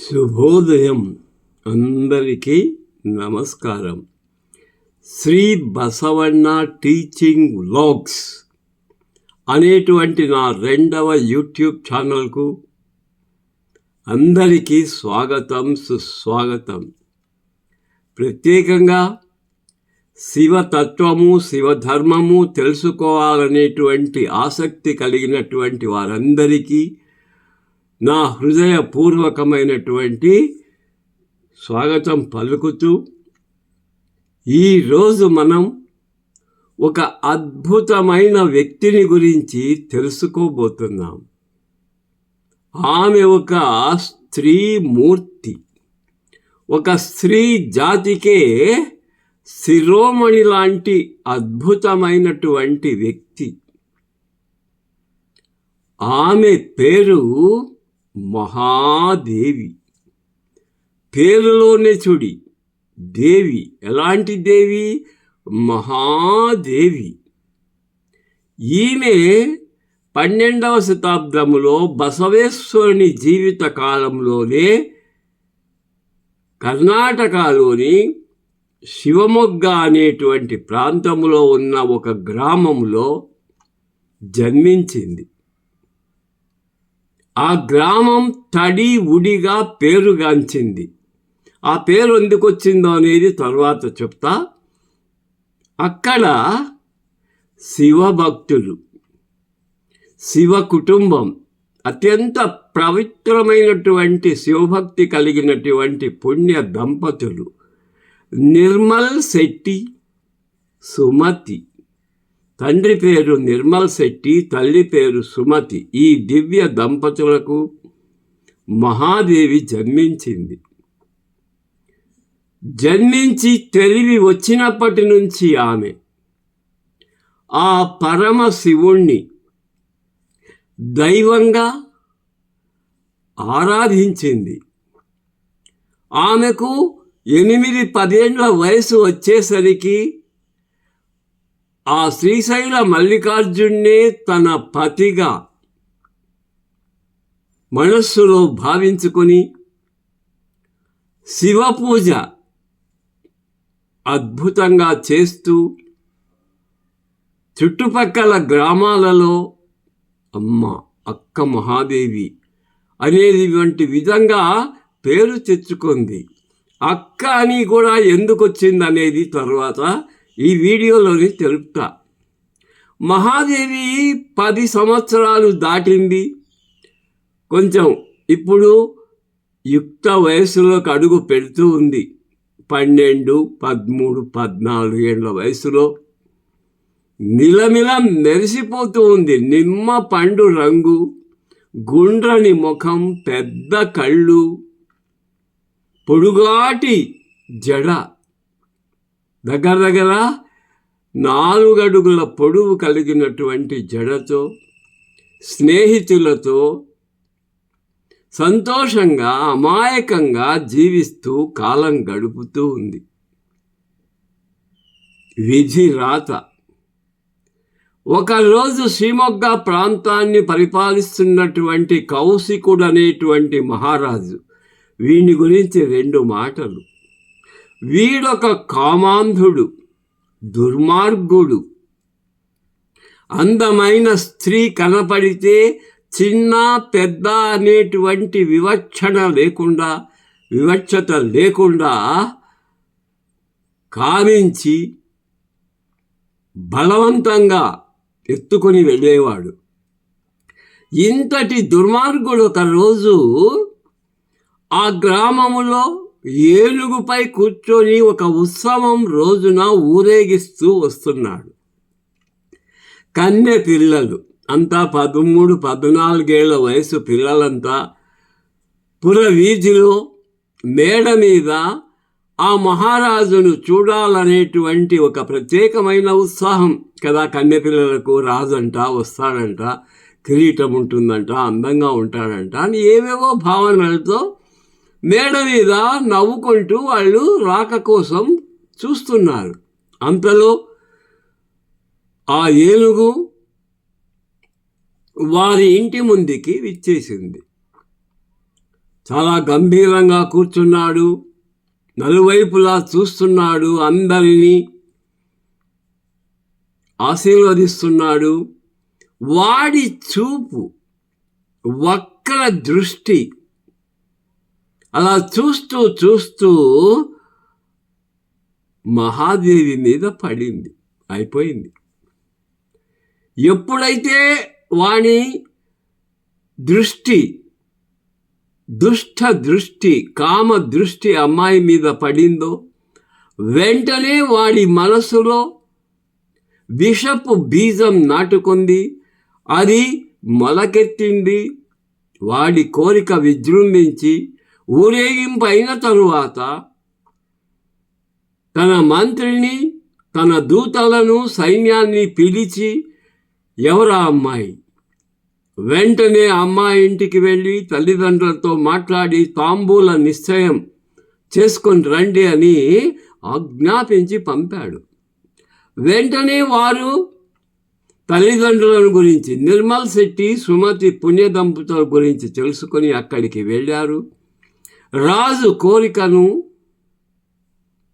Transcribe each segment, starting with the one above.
శుభోదయం. అందరికీ నమస్కారం. శ్రీ బసవన్న టీచింగ్ వ్లాగ్స్ అనేటువంటి నా రెండవ యూట్యూబ్ ఛానల్కు అందరికీ స్వాగతం సుస్వాగతం. ప్రత్యేకంగా శివతత్వము శివధర్మము తెలుసుకోవాలనేటువంటి ఆసక్తి కలిగినటువంటి వారందరికీ నా హృదయపూర్వకమైనటువంటి స్వాగతం పలుకుతూ ఈరోజు మనం ఒక అద్భుతమైన వ్యక్తిని గురించి తెలుసుకోబోతున్నాం. ఆమె ఒక స్త్రీ మూర్తి. ఒక స్త్రీ జాతికే శిరోమణి లాంటి అద్భుతమైనటువంటి వ్యక్తి. ఆమె పేరు మహాదేవి. పేరులోనే చూడి దేవి. ఎలాంటి దేవి? మహాదేవి. ఈమె పన్నెండవ శతాబ్దములో బసవేశ్వరుని జీవిత కాలంలోనే కర్ణాటకలోని శివమొగ్గ అనేటువంటి ప్రాంతంలో ఉన్న ఒక గ్రామంలో జన్మించింది. ఆ గ్రామం తడి ఉడిగా పేరుగాంచింది. ఆ పేరు ఎందుకు వచ్చిందో అనేది తర్వాత చెప్తా. అక్కడ శివభక్తులు శివ కుటుంబం అత్యంత పవిత్రమైనటువంటి శివభక్తి కలిగినటువంటి పుణ్య దంపతులు నిర్మల్ శెట్టి సుమతి తండ్రి పేరు నిర్మల్ శెట్టి తల్లి పేరు సుమతి. ఈ దివ్య దంపతులకు మహాదేవి జన్మించింది. జన్మించి తెలివి వచ్చినప్పటి నుంచి ఆమె ఆ పరమ శివుణ్ణి దైవంగా ఆరాధించింది. ఆమెకు ఎనిమిది పదేండ్ల వయసు వచ్చేసరికి ఆ శ్రీశైల మల్లికార్జున్నే తన పతిగా మనస్సులో భావించుకొని శివ పూజ అద్భుతంగా చేస్తూ చుట్టుపక్కల గ్రామాలలో అమ్మ అక్క మహాదేవి అనేది వంటి విధంగా పేరు తెచ్చుకుంది. అక్క అని కూడా ఎందుకు వచ్చింది అనేది తర్వాత ఈ వీడియోలోని తెలుపుతా. మహాదేవి పది సంవత్సరాలు దాటింది. కొంచెం ఇప్పుడు యుక్త వయసులోకి అడుగు పెడుతూ ఉంది. పన్నెండు పదమూడు పద్నాలుగు ఏళ్ళ వయసులో నిలమిల మెరిసిపోతూ ఉంది. నిమ్మ పండు రంగు గుండ్రని ముఖం పెద్ద కళ్ళు పొడుగాటి జడ. దగ్గర దగ్గర నాలుగడుగుల పొడవు కలిగినటువంటి జడతో స్నేహితులతో సంతోషంగా అమాయకంగా జీవిస్తూ కాలం గడుపుతూ ఉంది. విధి రాత. ఒకరోజు శ్రీమొగ్గ ప్రాంతాన్ని పరిపాలిస్తున్నటువంటి కౌశికుడు అనేటువంటి మహారాజు వీని గురించి రెండు మాటలు. వీడొక కామాంధుడు దుర్మార్గుడు. అందమైన స్త్రీ కనపడితే చిన్న పెద్ద అనేటువంటి వివక్షణ లేకుండా వివక్షత లేకుండా కామించి బలవంతంగా ఎత్తుకొని వెళ్ళేవాడు. ఇంతటి దుర్మార్గుడు ఒక రోజు ఆ గ్రామములో ఏనుగుపై కూర్చొని ఒక ఉత్సవం రోజున ఊరేగిస్తూ వస్తున్నాడు. కన్నె పిల్లలు అంతా పదమూడు పద్నాలుగేళ్ళ వయసు పిల్లలంతా పుర వీధిలో మేడ మీద ఆ మహారాజును చూడాలనేటువంటి ఒక ప్రత్యేకమైన ఉత్సాహం కదా కన్నెపిల్లలకు రాజంట వస్తాడంట కిరీటం ఉంటుందంట అందంగా ఉంటాడంట అని ఏవేవో భావనలతో మేడ మీద నవ్వుకుంటూ వాళ్ళు రాక కోసం చూస్తున్నారు. అంతలో ఆ ఏనుగు వారి ఇంటి ముందుకి విచ్చేసింది. చాలా గంభీరంగా కూర్చున్నాడు. నలువైపులా చూస్తున్నాడు అందరినీ. ఆశీర్వదిస్తున్నాడు. వాడి చూపు వక్ర దృష్టి అలా చూస్తూ చూస్తూ మహాదేవి మీద పడింది అయిపోయింది. ఎప్పుడైతే వాణి దృష్టి దుష్ట దృష్టి కామ దృష్టి అమ్మాయి మీద పడిందో వెంటనే వాడి మనసులో విషపు బీజం నాటుకుంది అది మొలకెత్తింది వాడి కోరిక విజృంభించి ఊరేగింపు అయిన తరువాత తన మంత్రిని తన దూతలను సైన్యాన్ని పిలిచి ఎవరా అమ్మాయి? వెంటనే అమ్మాయి ఇంటికి వెళ్ళి తల్లిదండ్రులతో మాట్లాడి తాంబూల నిశ్చయం చేసుకొని రండి అని ఆజ్ఞాపించి పంపాడు. వెంటనే వారు తల్లిదండ్రులను గురించి నిర్మల్ శెట్టి సుమతి పుణ్య దంపతుల గురించి తెలుసుకొని అక్కడికి వెళ్ళారు. రాజు కోరికను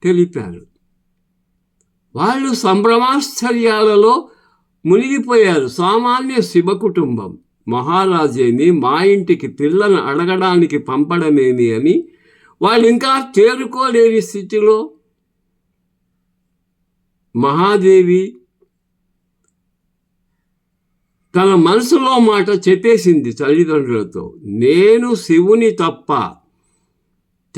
తెలిపారు వాళ్ళు సంభ్రమాశ్చర్యాలలో మునిగిపోయారు. సామాన్య శివ కుటుంబం. మహారాజేని మా ఇంటికి పిల్లను అడగడానికి పంపడమేమి అని వాళ్ళు ఇంకా చేరుకోలేని స్థితిలో మహాదేవి తన మనసులో మాట చెప్పేసింది తల్లిదండ్రులతో. నేను శివుని తప్ప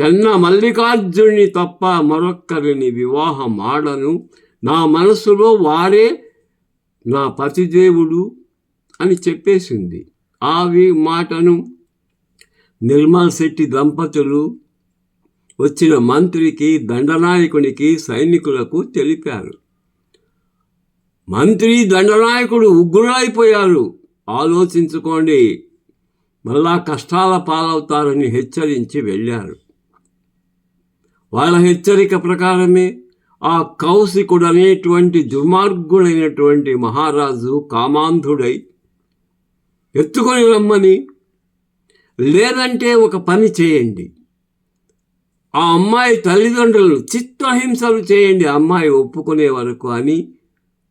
చెన్న మల్లికార్జుని తప్ప మరొక్కరిని వివాహం ఆడను. నా మనసులో వారే నా పతిదేవుడు అని చెప్పేసింది. ఆ వి- మాటను నిర్మల్ శెట్టి దంపతులు వచ్చిన మంత్రికి దండనాయకునికి సైనికులకు తెలిపారు. మంత్రి దండనాయకుడు ఉగ్రులైపోయారు. ఆలోచించుకోండి. మళ్ళా కష్టాల పాలవుతారని హెచ్చరించి వెళ్ళారు. వాళ్ళ హెచ్చరిక ప్రకారమే ఆ కౌశికుడు అనేటువంటి దుర్మార్గుడైనటువంటి మహారాజు కామాంధుడై ఎత్తుకొని రమ్మని లేదంటే ఒక పని చేయండి. ఆ అమ్మాయి తల్లిదండ్రులను చిత్రహింసలు చేయండి ఆ అమ్మాయి ఒప్పుకునే వరకు అని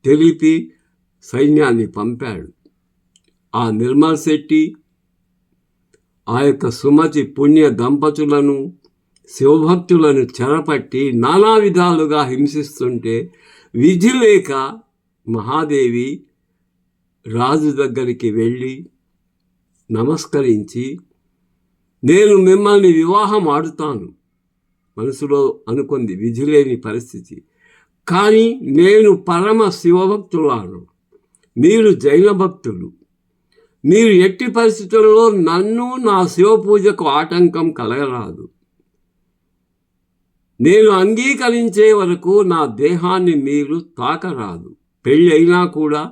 తెలిపి సైన్యాన్ని పంపాడు. ఆ నిర్మల్ శెట్టి ఆ యొక్క సుమతి పుణ్య దంపతులను శివభక్తులను చెరపట్టి నానా విధాలుగా హింసిస్తుంటే విధి లేక మహాదేవి రాజు దగ్గరికి వెళ్ళి నమస్కరించి నేను మిమ్మల్ని వివాహం ఆడుతాను మనసులో అనుకుంది విధి లేని పరిస్థితి. కానీ నేను పరమ శివభక్తులను మీరు జైన భక్తులు. మీరు ఎట్టి పరిస్థితుల్లో నన్ను నా శివ పూజకు ఆటంకం కలగరాదు. నేను అంగీకరించే వరకు నా దేహాన్ని మీరు తాకరాదు. పెళ్ళి అయినా కూడా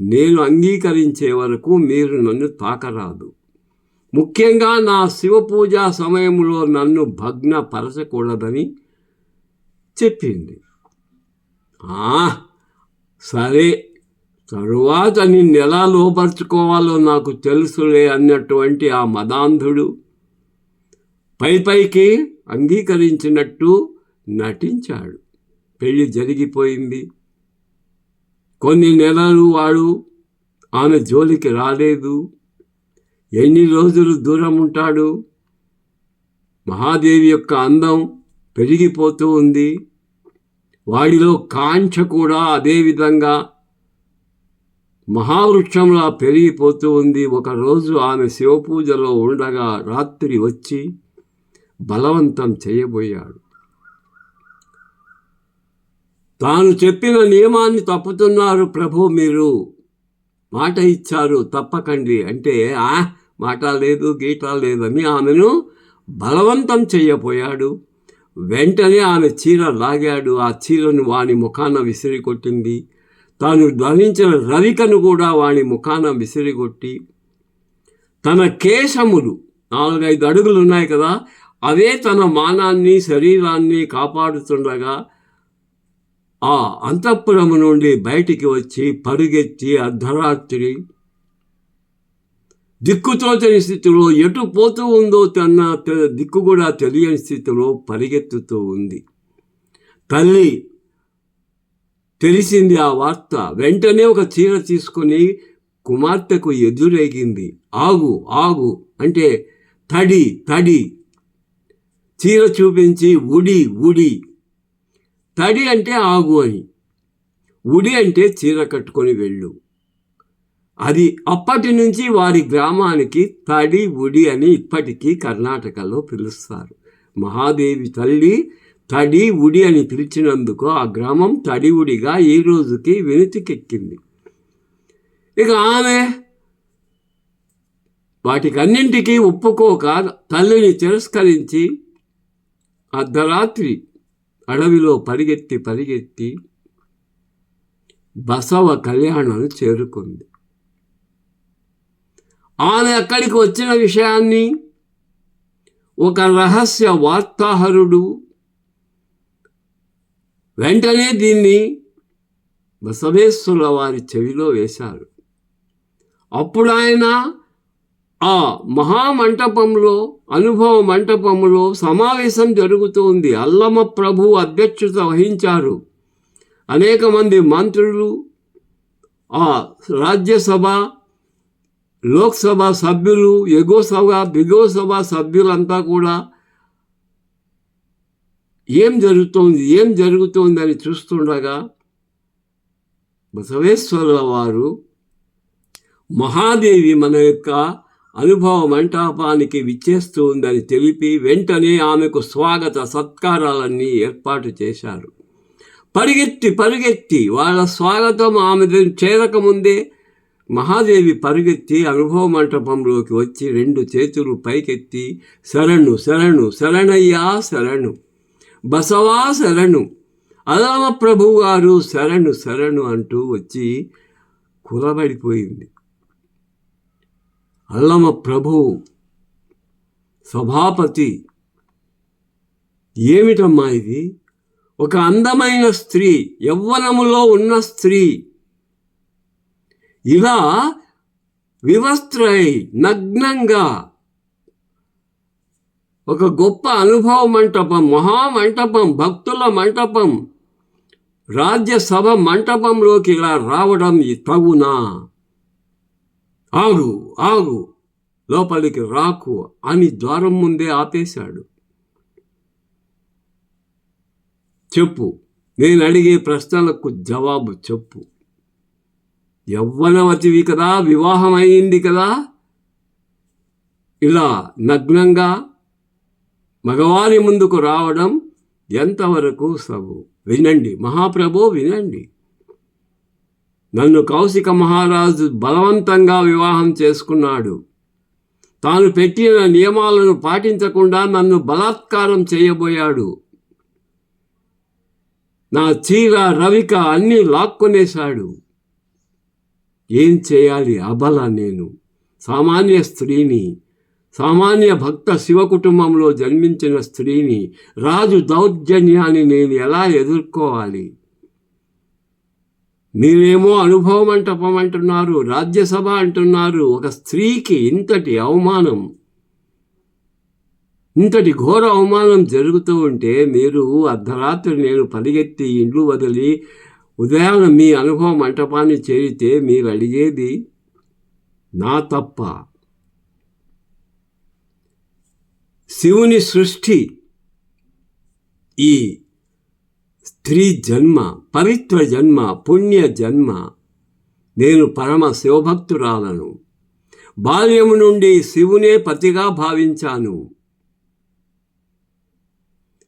నేను అంగీకరించే వరకు మీరు నన్ను తాకరాదు. ముఖ్యంగా నా శివ పూజ సమయంలో నన్ను భగ్నపరచకూడదని చెప్పింది. సరే. తరువాత నిన్ను ఎలా లోపరుచుకోవాలో నాకు తెలుసులే అన్నటువంటి ఆ మదాంధుడు పై పైకి అంగీకరించినట్టు నటించాడు. పెళ్ళి జరిగిపోయింది. కొన్ని నెలలు వాడు ఆమె జోలికి రాలేదు. ఎన్ని రోజులు దూరం ఉంటాడు? మహాదేవి యొక్క అందం పెరిగిపోతూ ఉంది. వాడిలో కాంక్ష కూడా అదేవిధంగా మహావృక్షంలా పెరిగిపోతూ ఉంది. ఒకరోజు ఆమె శివపూజలో ఉండగా రాత్రి వచ్చి బలవంతం చేయబోయాడు. తాను చెప్పిన నియమాన్ని తప్పుతున్నారు ప్రభు మీరు. మాట ఇచ్చారు తప్పకండి. అంటే ఆ మాట లేదు గీట లేదని ఆమెను బలవంతం చేయబోయాడు. వెంటనే ఆమె చీర లాగాడు. ఆ చీరను వాని ముఖాన విసిరికొట్టింది తాను ధరించిన రవికను కూడా వాని ముఖాన విసిరికొట్టి తన కేశములు నాలుగైదు అడుగులు ఉన్నాయి కదా అవే తన మానాన్ని శరీరాన్ని కాపాడుతుండగా ఆ అంతఃపురము నుండి బయటికి వచ్చి పరుగెత్తి అర్ధరాత్రి దిక్కుతోచని స్థితిలో ఎటు పోతూ ఉందో తన తె- దిక్కు కూడా తెలియని స్థితిలో పరిగెత్తుతూ ఉంది. తల్లి తెలిసింది ఆ వార్త. వెంటనే ఒక చీర తీసుకొని కుమార్తెకు ఎదురేగింది ఆగు ఆగు అంటే తడి తడి చీర చూపించి ఉడి ఉడి. తడి అంటే ఆగు అని. ఉడి అంటే చీర కట్టుకొని వెళ్ళు. అది అప్పటి నుంచి వారి గ్రామానికి తడి ఉడి అని ఇప్పటికీ కర్ణాటకలో పిలుస్తారు. మహాదేవి తల్లి తడి ఉడి అని పిలిచినందుకు ఆ గ్రామం తడి ఉడిగా ఈ రోజుకి వెనుతికెక్కింది. ఇక ఆమె వాటికన్నింటికీ ఒప్పుకోక తల్లిని తిరస్కరించి అర్ధరాత్రి అడవిలో పరిగెత్తి పరిగెత్తి బసవ కళ్యాణం చేరుకుంది. ఆమె అక్కడికి వచ్చిన విషయాన్ని ఒక రహస్య వార్తాహరుడు వెంటనే దీన్ని బసవేశ్వరుల వారి చెవిలో వేశారు. అప్పుడు ఆయన ఆ మహామంటపంలో అనుభవ మంటపంలో సమావేశం జరుగుతోంది. అల్లమ ప్రభు అధ్యక్షత వహించారు. అనేక మంది మంత్రులు ఆ రాజ్యసభ లోక్సభ సభ్యులు ఎగో సభ దిగో సభ సభ్యులంతా కూడా ఏం జరుగుతోంది ఏం జరుగుతోందని చూస్తుండగా బసవేశ్వర వారు మహాదేవి మన యొక్క అనుభవ మంటపానికి విచ్చేస్తూ ఉందని తెలిపి వెంటనే ఆమెకు స్వాగత సత్కారాలన్నీ ఏర్పాటు చేశారు. పరిగెత్తి పరిగెత్తి వాళ్ళ స్వాగతం ఆమె చేరకముందే మహాదేవి పరిగెత్తి అనుభవ మంటపంలోకి వచ్చి రెండు చేతులు పైకెత్తి శరణు శరణు శరణయ్యా శరణు. బసవా శరణు. అలమ ప్రభు గారు శరణు శరణు అంటూ వచ్చి కులబడిపోయింది. అల్లమ ప్రభు సభాపతి ఏమిటమ్మా ఇది? ఒక అందమైన స్త్రీ యవ్వనములో ఉన్న స్త్రీ. ఇలా వివస్త్రై నగ్నంగా ఒక గొప్ప అనుభవ మంటపం మహామంటపం భక్తుల మంటపం రాజ్యసభ మంటపంలోకి ఇలా రావడం తగునా ఆగు ఆగు లోపలికి రాకు అని ద్వారం ముందే ఆపేశాడు. చెప్పు నేను అడిగే ప్రశ్నలకు జవాబు చెప్పు. యవ్వనవతివి కదా వివాహం అయింది కదా? ఇలా నగ్నంగా మగవారి ముందుకు రావడం ఎంతవరకు సబు వినండి మహాప్రభు వినండి. నన్ను కౌశిక మహారాజు బలవంతంగా వివాహం చేసుకున్నాడు. తాను పెట్టిన నియమాలను పాటించకుండా నన్ను బలాత్కారం చేయబోయాడు. నా చీర రవిక అన్నీ లాక్కొనేశాడు. ఏం చేయాలి అబల నేను? సామాన్య స్త్రీని సామాన్య భక్త శివ కుటుంబంలో జన్మించిన స్త్రీని రాజు దౌర్జన్యాన్ని నేను ఎలా ఎదుర్కోవాలి? మీరేమో అనుభవం మంటపం అంటున్నారు రాజ్యసభ అంటున్నారు. ఒక స్త్రీకి ఇంతటి అవమానం ఇంతటి ఘోర అవమానం జరుగుతూ ఉంటే మీరు అర్ధరాత్రి నేను పరిగెత్తి ఇండ్లు వదిలి ఉదయాన మీ అనుభవ మంటపాన్ని చేరితే మీరు అడిగేది నా తప్ప. శివుని సృష్టి ఈ జన్మ పవిత్ర జన్మ పుణ్య జన్మ నేను పరమ శివభక్తురాలను. బాల్యము నుండి శివునే పతిగా భావించాను.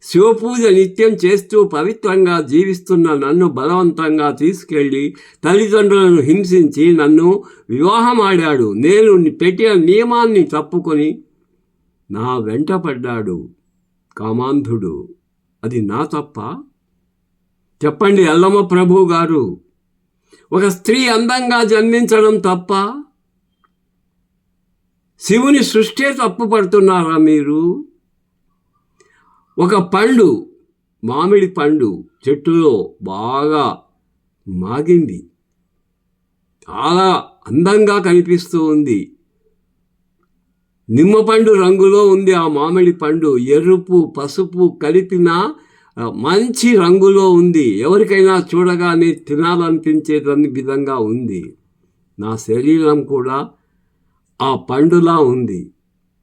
శివపూజ నిత్యం చేస్తూ పవిత్రంగా జీవిస్తున్న నన్ను బలవంతంగా తీసుకెళ్ళి తల్లిదండ్రులను హింసించి నన్ను వివాహమాడాడు. నేను పెట్టిన నియమాన్ని తప్పుకొని నా వెంట పడ్డాడు. కామాంధుడు. అది నా తప్ప చెప్పండి అల్లమ్మ ప్రభు గారు ఒక స్త్రీ అందంగా జన్మించడం తప్ప శివుని సృష్టి తప్పు పడుతున్నారా మీరు? ఒక పండు మామిడి పండు చెట్టులో బాగా మాగింది. చాలా అందంగా కనిపిస్తూ ఉంది. నిమ్మపండు రంగులో ఉంది ఆ మామిడి పండు. ఎరుపు పసుపు కలిపిన మంచి రంగులో ఉంది. ఎవరికైనా చూడగానే తినాలనిపించేదని విధంగా ఉంది. నా శరీరం కూడా ఆ పండులా ఉంది.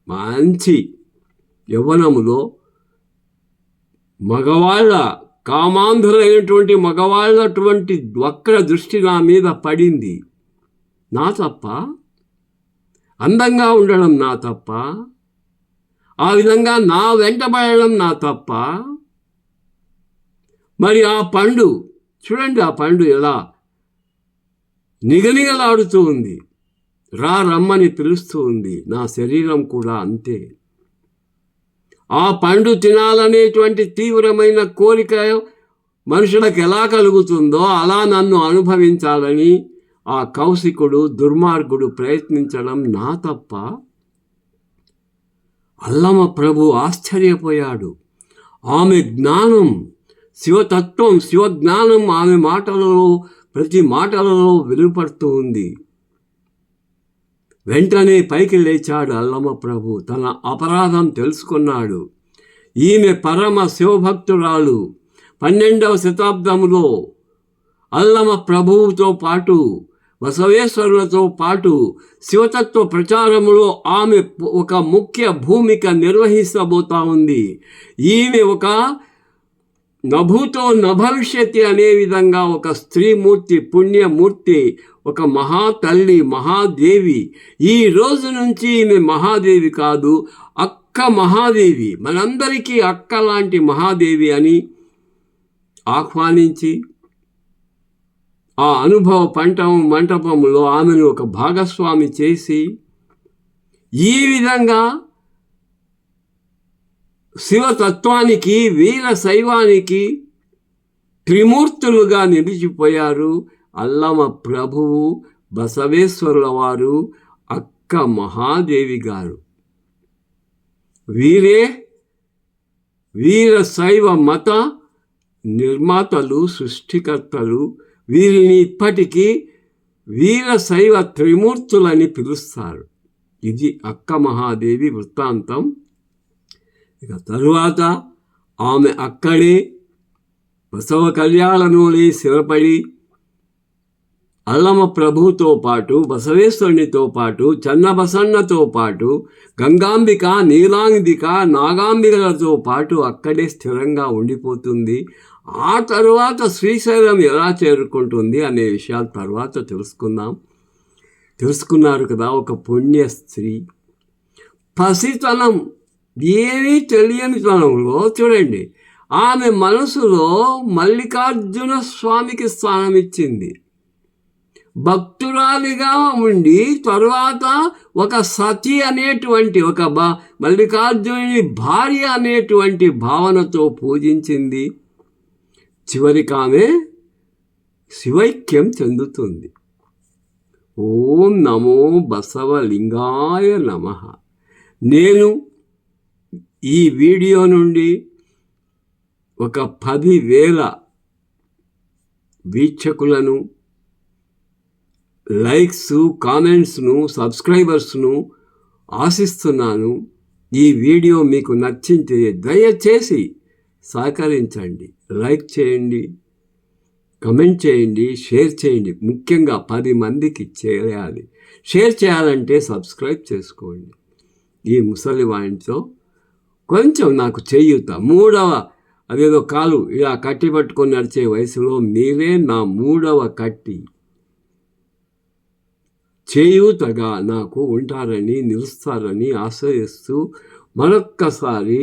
మంచి యవ్వనములో మగవాళ్ళ కామాంధులైనటువంటి మగవాళ్ళటువంటి వక్ర దృష్టి నా మీద పడింది. నా తప్ప? అందంగా ఉండడం నా తప్ప? ఆ విధంగా నా వెంటబడడం నా తప్ప? మరి ఆ పండు చూడండి ఆ పండు ఎలా నిగనిగలాడుతూ ఉంది. రా రమ్మని పిలుస్తూ ఉంది. నా శరీరం కూడా అంతే. ఆ పండు తినాలనేటువంటి తీవ్రమైన కోరిక మనుషులకు ఎలా కలుగుతుందో అలా నన్ను అనుభవించాలని ఆ కౌశికుడు దుర్మార్గుడు ప్రయత్నించడం నా తప్ప అల్లమ ప్రభు ఆశ్చర్యపోయాడు. ఆమె జ్ఞానం శివతత్వం శివజ్ఞానం ఆమె మాటలలో ప్రతి మాటలలో వెలుపడుతూ ఉంది. వెంటనే పైకి లేచాడు అల్లమ ప్రభు. తన అపరాధం తెలుసుకున్నాడు. ఈమె పరమ శివభక్తురాలు. పన్నెండవ శతాబ్దంలో అల్లమ ప్రభువుతో పాటు బసవేశ్వరులతో పాటు శివతత్వ ప్రచారంలో ఆమె ఒక ముఖ్య భూమిక నిర్వహిస్తబోతా ఉంది. ఈమె ఒక నభూతో నభవిష్యతి అనే విధంగా ఒక స్త్రీమూర్తి పుణ్యమూర్తి ఒక మహా తల్లి మహాదేవి. ఈ రోజు నుంచి ఈమె మహాదేవి కాదు అక్క మహాదేవి. మనందరికీ అక్క లాంటి మహాదేవి అని ఆహ్వానించి ఆ అనుభవ పంటం మంటపంలో ఆమెను ఒక భాగస్వామి చేసి ఈ విధంగా శివతత్వానికి వీర శైవానికి త్రిమూర్తులుగా నిలిచిపోయారు అల్లమ ప్రభువు బసవేశ్వరుల వారు అక్క మహాదేవి గారు. వీరే వీర శైవ మత నిర్మాతలు సృష్టికర్తలు. వీరిని ఇప్పటికీ వీర శైవ త్రిమూర్తులని పిలుస్తారు. ఇది అక్క మహాదేవి వృత్తాంతం. ఇక తరువాత ఆమె అక్కడే బసవ కళ్యాణంలోనే స్థిరపడి అల్లమ ప్రభుతో పాటు బసవేశ్వరునితో పాటు చన్నబసన్నతో పాటు గంగాంబిక నీలాంబిక నాగాంబికలతో పాటు అక్కడే స్థిరంగా ఉండిపోతుంది. ఆ తరువాత శ్రీశైలం ఎలా చేరుకుంటుంది అనే విషయాలు తర్వాత తెలుసుకుందాం. తెలుసుకున్నారు కదా ఒక పుణ్య స్త్రీ పసితనం ఏమీ తెలియని స్థానంలో చూడండి. ఆమె మనసులో మల్లికార్జున స్వామికి స్థానం ఇచ్చింది భక్తురాలిగా ఉండి తరువాత ఒక సతి అనేటువంటి ఒక బా మల్లికార్జునుని భార్య అనేటువంటి భావనతో పూజించింది. చివరికి ఆమె శివైక్యం చెందుతుంది. ఓం నమో బసవలింగాయ నమ. నేను ఈ వీడియో నుండి ఒక పదివేల వీక్షకులను లైక్స్ కామెంట్స్ను సబ్స్క్రైబర్స్ను ఆశిస్తున్నాను. ఈ వీడియో మీకు నచ్చింటే దయచేసి సహకరించండి. లైక్ చేయండి కమెంట్ చేయండి షేర్ చేయండి. ముఖ్యంగా పది మందికి చేయాలి షేర్ చేయాలంటే సబ్స్క్రైబ్ చేసుకోండి. ఈ ముసలి వాడితో కొంచెం నాకు చేయూత మూడవ అదేదో కాలు ఇలా కట్టి పట్టుకొని నడిచే వయసులో మీరే నా మూడవ కట్టి. చేయూతగా నాకు ఉంటారని నిలుస్తారని ఆశ్రయిస్తూ మరొక్కసారి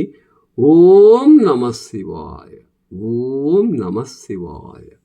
ఓం నమ శివాయ ఓం నమ శివాయ.